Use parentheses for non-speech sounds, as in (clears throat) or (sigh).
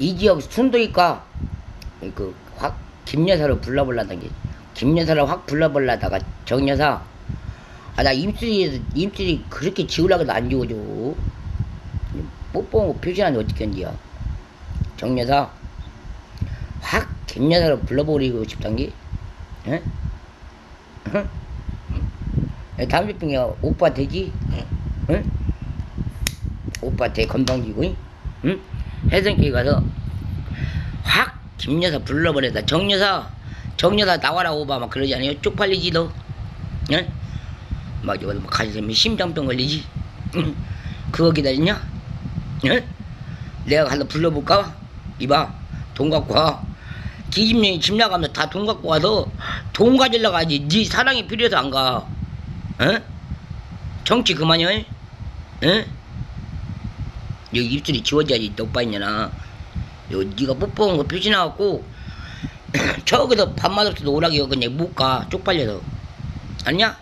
이 지역 순도니까 그 확 김여사로 불러볼라던 게 김여사를 확 불러볼라다가 정여사 아 나 입술이 입술이 그렇게 지우려고도 안 지워져 뽀뽀한 거 표시하는데 어떻게 한디야 정여사 확 김여사로 불러버리고 싶단 게 응? 응? 주병에 오빠 되지? 응? 오빠 대 건방지고 응? 해성길 가서 확 김여사 불러버렸다 정여사 정여사 나와라 오바 막 그러지 않아요? 쪽팔리지 너 응? 막 이거 뭐 가슴에 심장병 걸리지 응? 그거 기다리냐? 응? 내가 가서 불러볼까? 이봐 돈 갖고 와 기집년이 집 나가면 다 돈 갖고 와서 돈 가지려고 하지 네 사랑이 필요해서 안가 응? 정치 그만이야 응? 여기 입술이 지워져야지 있냐나. 요 네가 뽀뽀한 거 표시 나왔고 (clears throat) 저기서 밥맛 없어도 오락이 그냥 못가. 쪽팔려서. 아니냐?